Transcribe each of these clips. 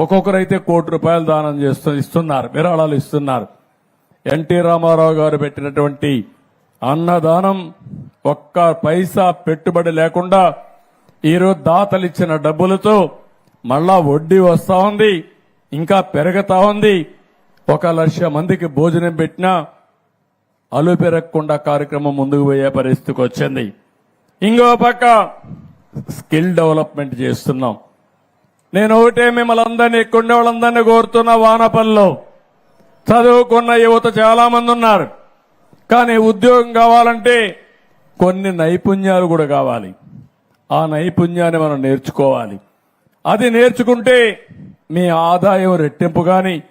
ఒక్కొక్కరైతే కోటి రూపాయలు దానం చేస్తూ ఇస్తున్నారు విరాళాలు ఇస్తున్నారు. ఎన్టీ రామారావు గారు పెట్టినటువంటి అన్నదానం ఒక్క పైసా పెట్టుబడి లేకుండా ఈరోజు దాతలు ఇచ్చిన డబ్బులతో మళ్ళా వడ్డీ వస్తా ఉంది ఇంకా పెరుగుతా ఉంది. ఒక లక్ష మందికి భోజనం పెట్టినా అలు పెరగకుండా కార్యక్రమం ముందుకు పోయే పరిస్థితికి వచ్చింది. ఇంకో పక్క స్కిల్ డెవలప్మెంట్ చేస్తున్నాం. నేను ఒకటే మిమ్మల్ని అందరినీ ఇక్కడ వాళ్ళందరినీ కోరుతున్న వానపల్లిలో. చదువుకున్న యువత చాలా మంది ఉన్నారు. కానీ ఉద్యోగం కావాలంటే కొన్ని నైపుణ్యాలు కూడా కావాలి. ఆ నైపుణ్యాన్ని మనం నేర్చుకోవాలి. అది నేర్చుకుంటే మీ ఆదాయం రెట్టింపు కానీ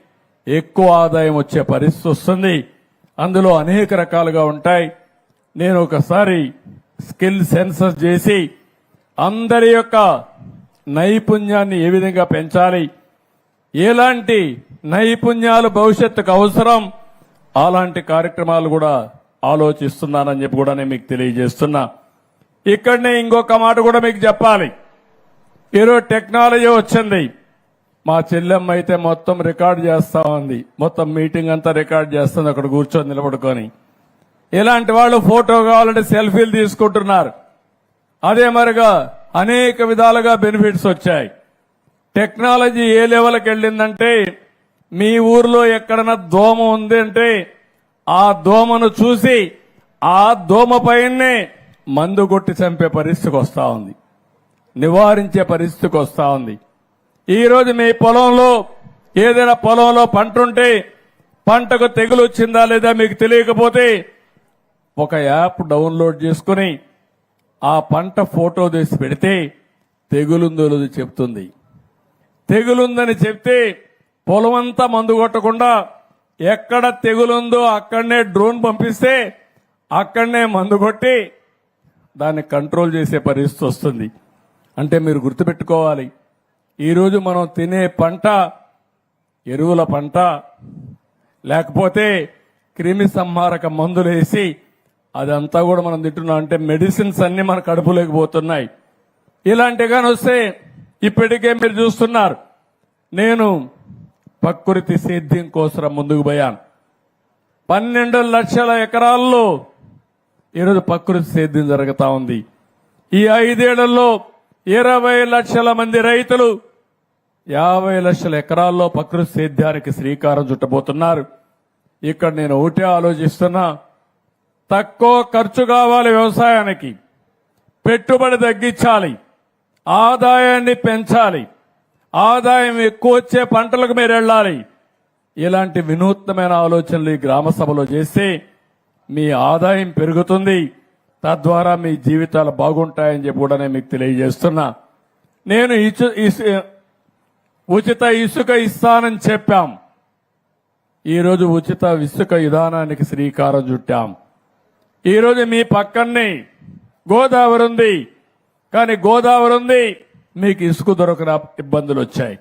ఎక్కువ ఆదాయం వచ్చే పరిస్థితి వస్తుంది. అందులో అనేక రకాలుగా ఉంటాయి. నేను ఒకసారి స్కిల్ సెన్సస్ చేసి అందరి యొక్క నైపుణ్యాన్ని ఏ విధంగా పెంచాలి? ఎలాంటి నైపుణ్యాలు భవిష్యత్తుకు అవసరం? అలాంటి కార్యక్రమాలు కూడా ఆలోచిస్తున్నానని చెప్పి కూడా నేను మీకు తెలియజేస్తున్నా. ఇక్కడనే ఇంకొక మాట కూడా మీకు చెప్పాలి. ఈరోజు టెక్నాలజీ వచ్చింది. మా చెల్లెమ్మ అయితే మొత్తం రికార్డ్ చేస్తా ఉంది. మొత్తం మీటింగ్ అంతా రికార్డ్ చేస్తుంది అక్కడ కూర్చొని నిలబడుకొని. ఇలాంటి వాళ్ళు ఫోటో కావాలంటే సెల్ఫీలు తీసుకుంటున్నారు. అదే మరిగా అనేక విధాలుగా బెనిఫిట్స్ వచ్చాయి. టెక్నాలజీ ఏ లెవెల్కి వెళ్ళిందంటే మీ ఊర్లో ఎక్కడన్నా దోమ ఉంది అంటే ఆ దోమను చూసి ఆ దోమ పైనే మందు కొట్టి చంపే పరిస్థితికి వస్తూ ఉంది. నివారించే పరిస్థితికి వస్తూ ఉంది. ఈరోజు మీ పొలంలో ఏదైనా పొలంలో పంట ఉంటే పంటకు తెగులు వచ్చిందా లేదా మీకు తెలియకపోతే ఒక యాప్ డౌన్లోడ్ చేసుకుని ఆ పంట ఫోటో తీసి పెడితే తెగులుందో లేదో చెప్తుంది. తెగులుందని చెప్తే పొలమంతా మందు కొట్టకుండా ఎక్కడ తెగులుందో అక్కడనే డ్రోన్ పంపిస్తే అక్కడనే మందు కొట్టి దాన్ని కంట్రోల్ చేసే పరిస్థితి వస్తుంది. అంటే మీరు గుర్తుపెట్టుకోవాలి. ఈరోజు మనం తినే పంట ఎరువుల పంట లేకపోతే క్రిమి సంహారక మందులు వేసి అదంతా కూడా మనం తింటున్నాం. అంటే మెడిసిన్స్ అన్ని మన కడుపులోకి పోతున్నాయి. ఇలాంటిగాని వస్తే ఇప్పటికే మీరు చూస్తున్నారు. నేను ప్రకృతి సేద్యం కోసం ముందుకు పోయాను. పన్నెండు లక్షల ఎకరాల్లో ఈరోజు ప్రకృతి సేద్యం జరుగుతూ ఉంది. ఈ ఐదేళ్ళలో ఇరవై లక్షల మంది రైతులు యాభై లక్షల ఎకరాల్లో ప్రకృతి సేద్యానికి శ్రీకారం చుట్టబోతున్నారు. ఇక్కడ నేను ఒకటే ఆలోచిస్తున్నా. తక్కువ ఖర్చు కావాలి వ్యవసాయానికి. పెట్టుబడి తగ్గించాలి. ఆదాయాన్ని పెంచాలి. ఆదాయం ఎక్కువ వచ్చే పంటలకు మీరు వెళ్ళాలి. ఇలాంటి వినూత్నమైన ఆలోచనలు ఈ గ్రామ సభలో చేస్తే మీ ఆదాయం పెరుగుతుంది. తద్వారా మీ జీవితాలు బాగుంటాయని చెప్పి కూడా నేను మీకు తెలియజేస్తున్నా. నేను ఇచు- ఇసు- ఉచిత ఇసుక ఇస్తానని చెప్పాం. ఈరోజు ఉచిత ఇసుక విధానానికి శ్రీకారం చుట్టాం. ఈరోజు మీ పక్కనే గోదావరి ఉంది. కానీ గోదావరి ఉంది. మీకు ఇసుక దొరకన ఇబ్బందులు వచ్చాయి.